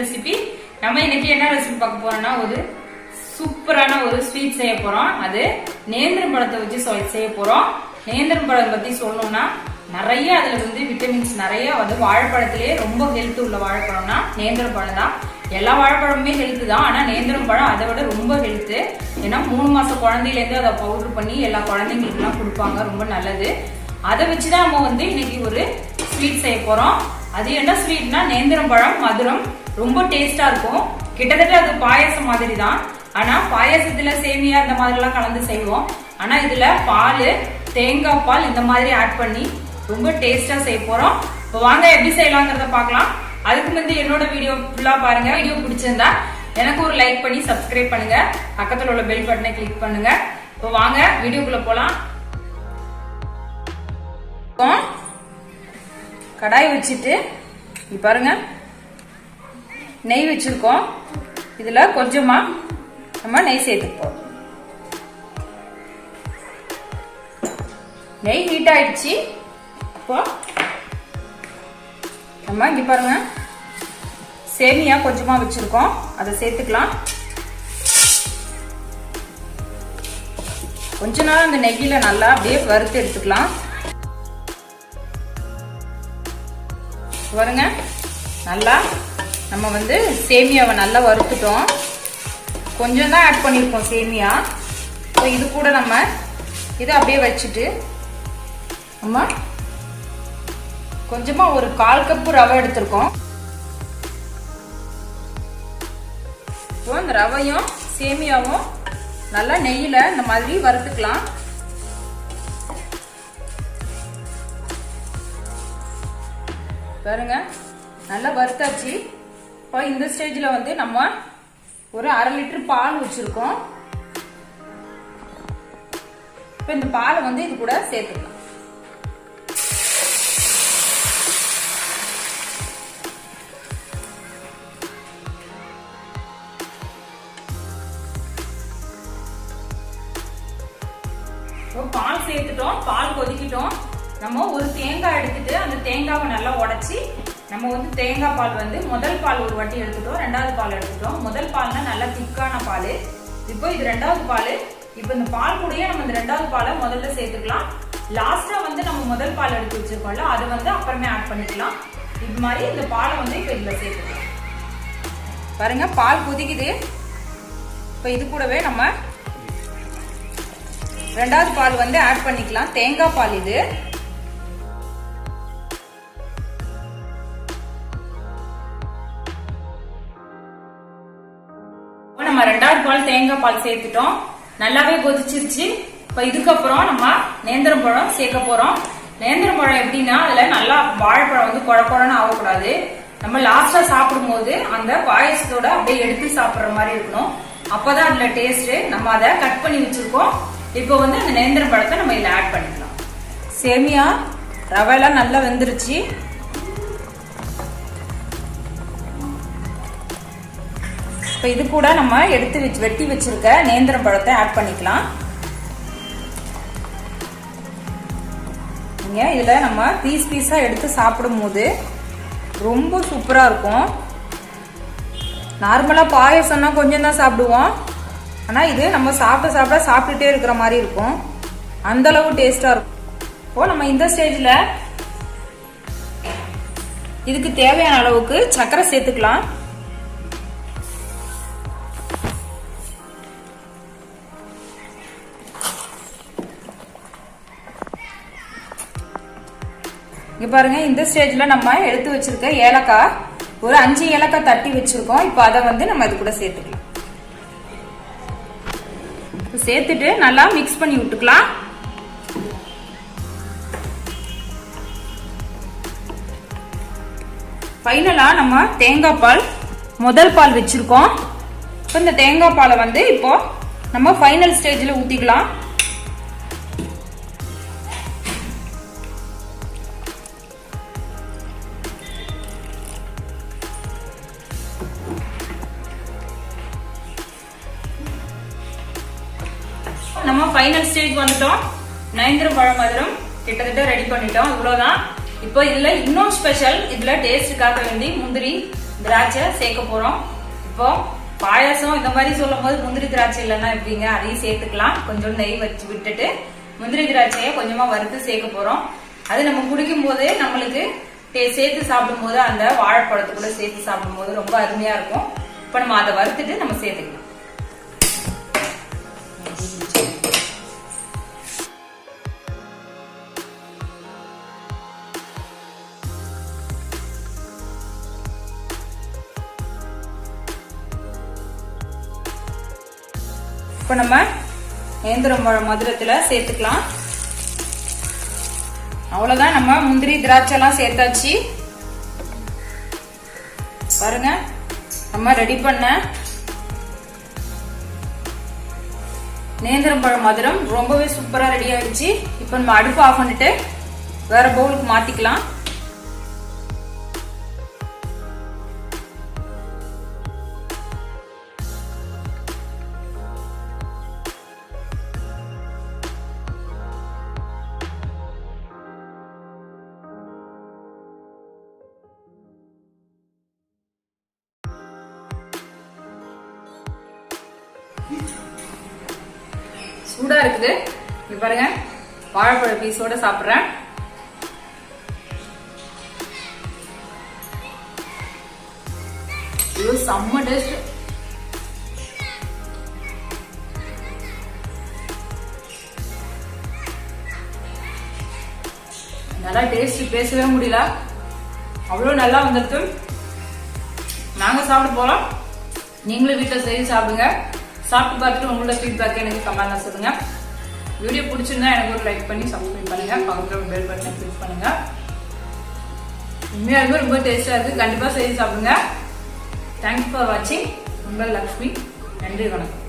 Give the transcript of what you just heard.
Recipe நம்ம இன்னைக்கு என்ன ரெசிபி பார்க்க போறோம்னா ஒரு சூப்பரான ஒரு ஸ்வீட் செய்ய போறோம். அது நேந்திரம் பழத்தை வச்சு செய்ய போறோம். நேந்திரம் பழம் பத்தி சொல்லணும்னா நிறைய அதுல வந்து விட்டமின்ஸ் நிறைய வந்து வாழைப்பழத்திலேயே ரொம்ப ஹெல்த் உள்ள வாழைப்பழம்னா நேந்திரம் பழம் தான். எல்லா வாழைப்பழமுமே ஹெல்த் தான். ஆனா நேந்திரம் பழம் அதை விட ரொம்ப ஹெல்த் ஏன்னா மூணு மாசம் குழந்தையிலேருந்து அதை பவுடர் பண்ணி எல்லா குழந்தைங்களுக்கு எல்லாம் கொடுப்பாங்க. ரொம்ப நல்லது. அதை வச்சுதான் நம்ம வந்து இன்னைக்கு ஒரு ஸ்வீட் செய்ய போறோம். அது என்ன ஸ்வீட்னா நேந்திரம் பழம் மதுரம் ரொம்ப டேஸ்டா இருக்கும். கிட்டத்தட்ட அது பாயாசம் மாதிரி தான் ஆனா பாயசத்துல சேமியா இந்த மாதிரி எல்லாம் கலந்து செய்வோம். ஆனா இதுல பால் தேங்காய் பால் இந்த மாதிரி ஆட் பண்ணி ரொம்ப டேஸ்டா செய்ய போறோம். இப்போ வாங்க எப்படி செய்யலாங்கிறத பார்க்கலாம். அதுக்கு வந்து என்னோட வீடியோ ஃபுல்லா பாருங்க. வீடியோ பிடிச்சிருந்தா எனக்கு ஒரு லைக் பண்ணி சப்ஸ்கிரைப் பண்ணுங்க. பக்கத்துல உள்ள பெல் பட்டனை கிளிக் பண்ணுங்க. இப்போ வாங்க வீடியோக்குள்ள போலாம். கடாய் வச்சுட்டு பாருங்க. நெய் வச்சிருக்கோம். இதுல கொஞ்சமா நம்ம நெய் சேர்த்துப்போம். நெய் ஹீட் ஆயிடுச்சு. இப்போ நம்ம இங்க பாருங்க. சேமியா கொஞ்சமா வச்சிருக்கோம். அதை சேர்த்துக்கலாம். கொஞ்ச நாள் அந்த நெய்யில நல்லா அப்படியே வறுத்து எடுத்துக்கலாம். பாருங்க. நல்லா நம்ம வந்து சேமியாவை நல்லா வறுத்துட்டோம். கொஞ்சம் தான் ஆட் பண்ணியிருக்கோம் சேமியா. ஸோ இது கூட நம்ம இதை அப்படியே வச்சுட்டு நம்ம கொஞ்சமாக ஒரு கால் கப்பு ரவை எடுத்திருக்கோம். இப்போ அந்த ரவையும் சேமியாவும் நல்லா நெய்யில் இந்த மாதிரி வறுத்துக்கலாம். பாருங்க நல்லா வறுத்தாச்சு. இப்போ இந்த ஸ்டேஜில் வந்து நம்ம ஒரு அரை லிட்டர் பால் வச்சுருக்கோம். இப்போ இந்த பாலை வந்து இது கூட சேர்த்துக்கலாம். பால் சேர்த்துட்டோம் பால் கொதிக்கிட்டோம். நம்ம ஒரு தேங்காய் எடுத்துட்டு அந்த தேங்காவை நல்லா உடச்சி நம்ம வந்து தேங்காய் பால் வந்து முதல் பால் ஒரு வாட்டி எடுத்துட்டோம் ரெண்டாவது பால் எடுத்துட்டோம். முதல் பால்னா நல்லா திக்கான பால். இப்போ இது ரெண்டாவது பால். இப்போ இந்த பால் கூடயே நம்ம இந்த ரெண்டாவது பாலை முதல்ல சேர்த்துக்கலாம். லாஸ்ட்டாக வந்து நம்ம முதல் பால் எடுத்து வச்சிருக்கோம்ல அதை வந்து அப்புறமே ஆட் பண்ணிக்கலாம். இது மாதிரி இந்த பாலை வந்து இப்போ இதில் சேர்த்துக்கலாம். பாருங்க பால் கொதிக்குது. இப்போ இது கூடவே நம்ம ரெண்டாவது பால் வந்து ஆட் பண்ணிக்கலாம். தேங்காய் பால் இது. பால் தேங்காய் பால் சேர்த்துட்டோம். நல்லாவே கொதிச்சிருச்சு. இப்போ இதுக்கப்புறம் நம்ம நேந்திரம் பழம் சேர்க்க போறோம். நேந்திரம் பழம் எப்படின்னா அதுல நல்லா வாழைப்பழம் வந்து குழ குழன்னு ஆகக்கூடாது. நம்ம லாஸ்டா சாப்பிடும்போது அந்த பாயசத்தோட அப்படியே எடுத்து சாப்பிடுற மாதிரி இருக்கணும். அப்பதான் அதுல டேஸ்ட் நம்ம அதை கட் பண்ணி வச்சிருக்கோம். இப்போ வந்து அந்த நேந்திரம் பழத்தை நம்ம இதுல ஆட் பண்ணிக்கலாம். சேமியா ரவைலாம் நல்லா வெந்துருச்சு. இப்போ இது கூட நம்ம எடுத்து வச்சு வெட்டி வச்சிருக்க நேந்திரம் பழத்தை ஆட் பண்ணிக்கலாம். நீங்கள் இதில் நம்ம பீஸ் பீஸாக எடுத்து சாப்பிடும் போது ரொம்ப சூப்பராக இருக்கும். நார்மலாக பாயசம்னா கொஞ்சம் தான் சாப்பிடுவோம். ஆனால் இது நம்ம சாப்பிட சாப்பிட சாப்பிட்டுட்டே இருக்கிற மாதிரி இருக்கும். அந்த அளவு இருக்கும். இப்போ நம்ம இந்த ஸ்டேஜில் இதுக்கு தேவையான அளவுக்கு சர்க்கரை சேர்த்துக்கலாம். இங்கே பாருங்க இந்த ஸ்டேஜ்ல நம்ம எடுத்து வச்சிருக்க ஏலக்காய் ஒரு அஞ்சு ஏலக்காய் தட்டி வச்சிருக்கோம். இப்போ அதை வந்து நம்ம இது கூட சேர்த்துக்கலாம். சேர்த்துட்டு நல்லா மிக்ஸ் பண்ணி விட்டுக்கலாம். ஃபைனலா நம்ம தேங்காய் பால் முதல் பால் வச்சிருக்கோம். இப்போ இந்த தேங்காய் பாலை வந்து இப்போ நம்ம ஃபைனல் ஸ்டேஜ்ல ஊத்திக்கலாம். நம்ம ஃபைனல் ஸ்டேஜ் வந்துட்டோம். நயந்திரம் பழம் மதுரம் கிட்டத்தட்ட ரெடி பண்ணிட்டோம். இவ்வளவுதான். இப்போ இதுல இன்னும் ஸ்பெஷல் இதுல டேஸ்டுக்காக வேண்டி முந்திரி திராட்சை சேர்க்க போறோம். இப்போ பாயாசம் இந்த மாதிரி சொல்லும் போது முந்திரி திராட்சை இல்லைன்னா எப்படிங்க? அதையும் சேர்த்துக்கலாம். கொஞ்சம் நெய் வச்சு விட்டுட்டு முந்திரி திராட்சையை கொஞ்சமா வறுத்து சேர்க்க போறோம். அது நம்ம குடிக்கும் போதே நம்மளுக்கு சேர்த்து சாப்பிடும் போது அந்த வாழைப்பழத்து கூட சேர்த்து சாப்பிடும் போது ரொம்ப அருமையா இருக்கும். இப்போ நம்ம அதை வறுத்துட்டு நம்ம சேர்த்துக்கலாம். இப்போ நம்ம நேந்திரம் பழம் மதுரத்தில் சேர்த்துக்கலாம். அவ்வளவுதான் நம்ம முந்திரி திராட்சை எல்லாம் சேர்த்தாச்சு. பாருங்க நம்ம ரெடி பண்ண நேந்திரம் பழம் மதுரம் ரொம்பவே சூப்பராக ரெடி ஆயிடுச்சு. இப்போ நம்ம அடுப்பு ஆஃப் பண்ணிட்டு வேற பவுலுக்கு மாத்திக்கலாம். சூடா இருக்குது. இங்க பாருங்க வாழைப்பழ பீஸோட சாப்பிடுறேன். ஐயோ செம்ம டேஸ்ட் நல்லா டேஸ்ட் பேசவே முடியல. அவ்வளோ நல்லா வந்திருக்கு. நாங்க சாப்பிட போறோம். நீங்களும் வீட்டில் செய்து சாப்பிடுங்க. சாப்பிட்டு பார்த்துட்டு உங்களோட ஃபீட்பேக் எனக்கு கமெண்ட்ல சொல்லுங்க. வீடியோ பிடிச்சிருந்தா எனக்கு ஒரு லைக் பண்ணி சப்ஸ்கிரைப் பண்ணுங்க. பக்கத்தில் பெல் பட்டனை கிளிக் பண்ணுங்க. இருக்கும் ரொம்ப டேஸ்ட்டாக இருக்குது கண்டிப்பாக செய்து சாப்பிடுங்க. தேங்க்ஸ் ஃபார் வாட்சிங் உங்கள் லக்ஷ்மி. நன்றி வணக்கம்.